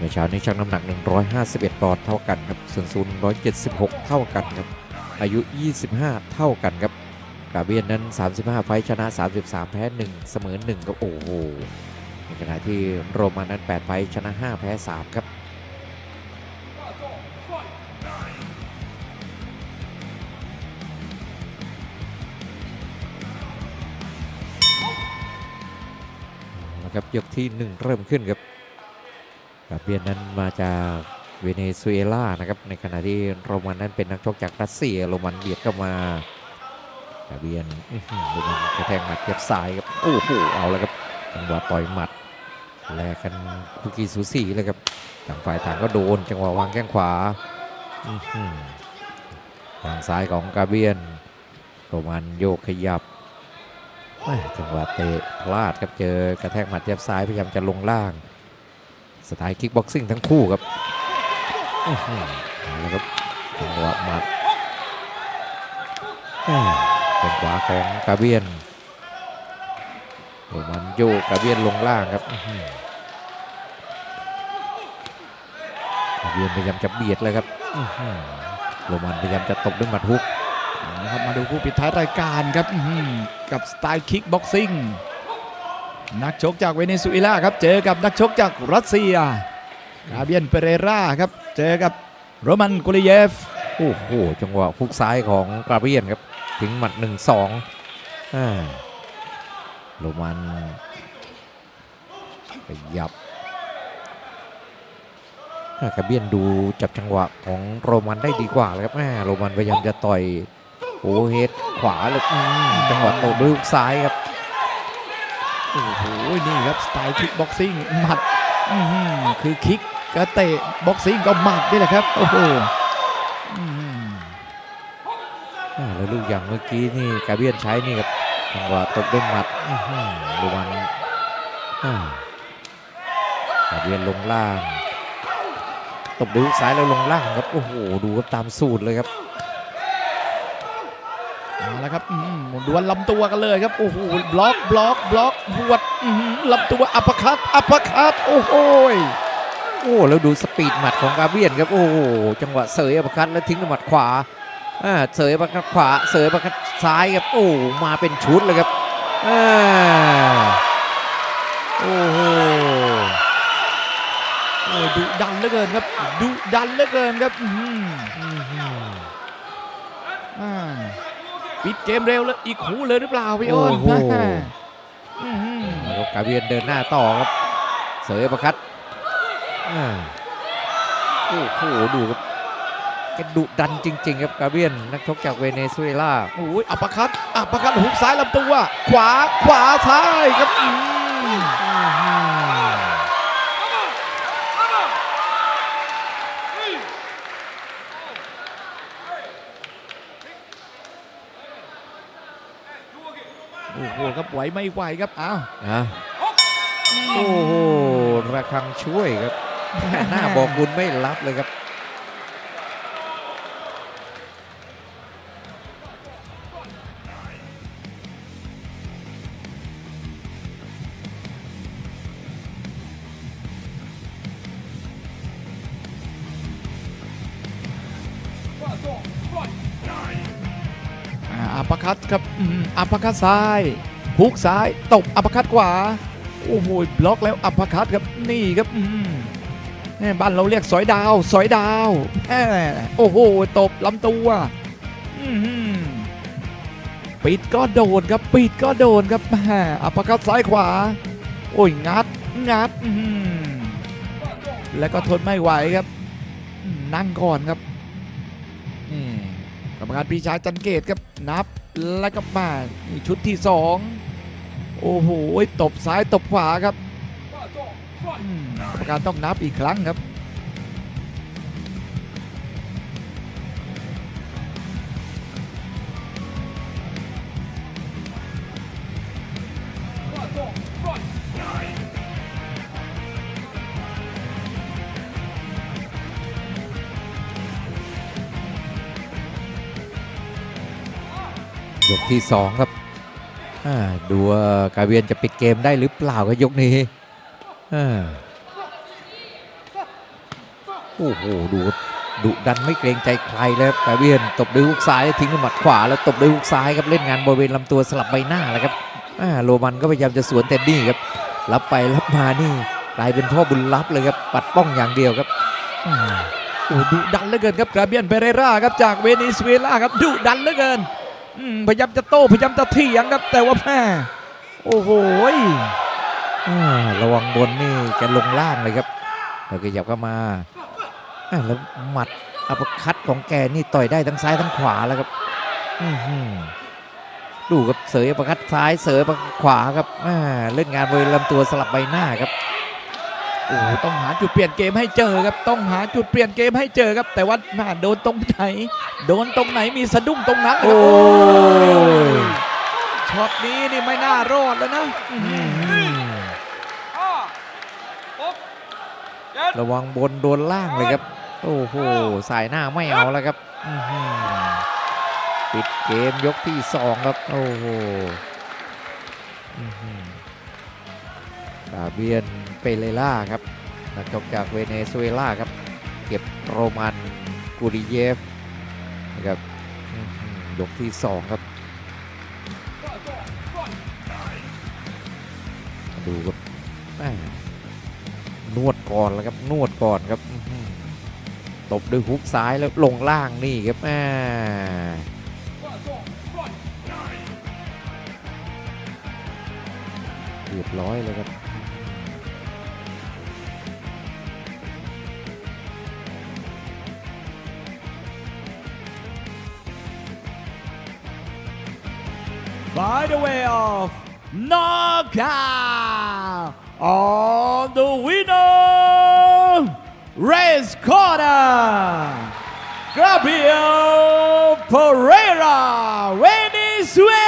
ในเช้านี้ชั่งน้ำหนัก 151ปอนด์เท่ากันครับส่วนสูง176 เท่ากันครับ อายุ 25 เท่ากันครับ กาเบียนนั้น 35 ไฟท์ชนะ 33 แพ้ 1 เสมอ1ครับโอ้โห ในขณะที่โรมันนั้น 8 ไฟท์ชนะ 5 แพ้ 3 ครับนะครับยกที่ 1 เริ่มขึ้นครับ กาเบียนนั้นมาจากเวเนซุเอลานะครับในขณะที่โรมันนั้นเป็นนักชกจากรัสเซียโรมันเบียดเข้ามากาเบียนโรมันกระแทงหมัดเทียบซ้ายครับโอ้โหเอาแล้วครับจังหวะต่อยหมัดแลกกันคุกกี้สูสีเลยครับต่างฝ่ายต่างก็โดน จังหวะวางแข้งขวาทางซ้ายของกาเบียนโรมันโยกขยับจังหวะเตะพลาดครับเจอกระแทกหมัดเย็บซ้ายพยายามจะลงล่าง สไตล์คิกบ็อกซิ่งทั้งคู่ครับอื้อหือเอาละครับจังหวะหมัดเป็นขวาของกาเบียนโรมันโยกกาเบียนลงล่างครับกาเบียนพยายามจะเบียดเลยครับโรมันพยายามจะตบด้วยหมัดฮุกนะครับมาดูคู่ปิดท้ายรายการครับกับสไตล์คิกบ็อกซิ่ง นักชกจากเวเนซุเอลาครับ เจอกับนักชกจากรัสเซียกาเบียนเปเรราครับ เจอกับโรมันกุลิเยฟ โอ้โห จังหวะฮุกซ้ายของกาเบียนครับถึงหมัด1 2อ่โรมันขยับอ่ากาเบียนดูจับจังหวะของโรมันได้ดีกว่าเลยครับแม่โรมันพยายามจะต่อยโอเวอร์เฮดขวาเลยจังหวะตบด้วยฮุกซ้ายครับ โอ้โห นี่ครับ สไตล์คิกบ็อกซิ่งหมัดคือคิกก็เตะบ็อกซิ่งก็หมัดนี่แหละครับ โอ้โหแล้วลูกอย่างเมื่อกี้นี่กาเบียนใช้นี่ครับจังหวะตบด้วยหมัดอื้อหือโรมันอ่ากาเบียนลงล่าง ตบด้วยซ้ายแล้วลงล่างครับ โอ้โห ดูครับตามสูตรเลยครับ เอาละครับอื้อหือดวลลำตัวกันเลยครับ โอ้โห บล็อก บล็อก บล็อกหวดอื้อหือลำตัวอัปคัตอัปคัตโอ้โหโอ้แล้วดูสปีดหมัดของกาเบียนครับ โอ้โห จังหวะเสยอัปคัตแล้วทิ้งด้วยหมัดขวาอ่าเสยอัปคัตขวา เสยอัปคัตซ้ายครับ โอ้มาเป็นชุดเลยครับอ่าโอ้โหโอ้ดุดันเหลือเกินครับ ดุดันเหลือเกินครับอื้อหือ อื้อหือ อ่า ปิดเกมเร็วเลยอีกหูเลยหรือเปล่าพี่อ้นโอ้โหอื้อหือแล้วก็กาเบียนเดินหน้าต่อครับ เสยอัปคัตอ่าโอ้โหดูครับแกดุดันจริง ๆ ครับกาเบียนนักชกจากเวเนซุเอลา โอ้ยอัปเปอร์คัตอัปเปอร์คัตหุกซ้ายลำตัวขวาขวาซ้ายครับอืม โอ้โหครับไหวไม่ไหวครับอ้าวอะโอ้โหระคังช่วยครับหน้าบอกบุญไม่รับเลยครับ อัปคัตครับอัปคัตซ้ายฮุกซ้ายตบอัปคัตขวาโอ้โหบล็อกแล้วอัปคัตครับนี่ครับบ้านเราเรียกสอยดาว สอยดาวโอ้โหตบลำตัวปิดก็โดนครับปิดก็โดนครับอัปคัตซ้ายขวา โอ้ยงัดงัดแล้วก็ทนไม่ไหวครับ นั่งก่อนครับ กรรมการปีชาจันเกตครับนับแล้วก็มาชุดที่สองโอ้โหตบซ้ายตบขวาครับกรรมการต้องนับอีกครั้งครับ กที่สองครับอ่าดูว่ากาเบียนจะปิดเกมได้หรือเปล่าครับยกนี้อ่าโอ้โหดูดุดันไม่เกรงใจใครเลยครับกาเบียนตบด้วยฮุกซ้ายทิ้งด้วยหมัดขวาแล้วตบด้วยฮุกซ้ายครับเล่นงานบริเวณลำตัวสลับใบหน้าแล้วครับอ่าโรมันก็พยายามจะสวนเต็ดดี้ครับรับไปรับมานี่กลายเป็นพ่อบุญรับเลยครับปัดป้องอย่างเดียวครับอืมโอ้ดุดันเหลือเกินครับกาเบียนเปเรราครับจากเวเนซุเอลาครับดุดันเหลือเกิน พยายามจะโต้พยายามจะเถียงครับแต่ว่าแม่โอ้โหระวังบนนี่แกลงล่างเลยครับแล้วก็หยับเข้ามาแล้วหมัดอัปคัตของแกนี่ต่อยได้ทั้งซ้ายทั้งขวาแล้วครับดูครับเสยอัปคัตซ้ายเสยอัปขวาครับเล่นงานบริเวณลำตัวสลับใบหน้าครับ โอ้โหต้องหาจุดเปลี่ยนเกมให้เจอครับ ต้องหาจุดเปลี่ยนเกมให้เจอครับ แต่ว่าแม่โดนตรงไหน โดนตรงไหนมีสะดุ้งตรงนั้นเลยครับโอ้ยช็อตนี้นี่ไม่น่ารอดแล้วนะอื้อหือห้าหกเจ็ดระวังบนโดนล่างเลยครับ โอ้โหสายหน้าไม่เอาแล้วครับอื้อหือปิดเกมยกที่สองครับ โอ้โห อาเบียนเปเรล่าครับนักชกจากเวเนซุเอลาครับ เก็บโรมันกูริเยฟนะครับยกที่สองครับดูครับนวดก่อนแล้วครับนวดก่อนครับตบด้วยฮุกซ้ายแล้วลงล่างนี่ครับแม่เรียบร้อยเลยครับ by the way of knockout on the winner race corner Gabriel Pereira Venezuela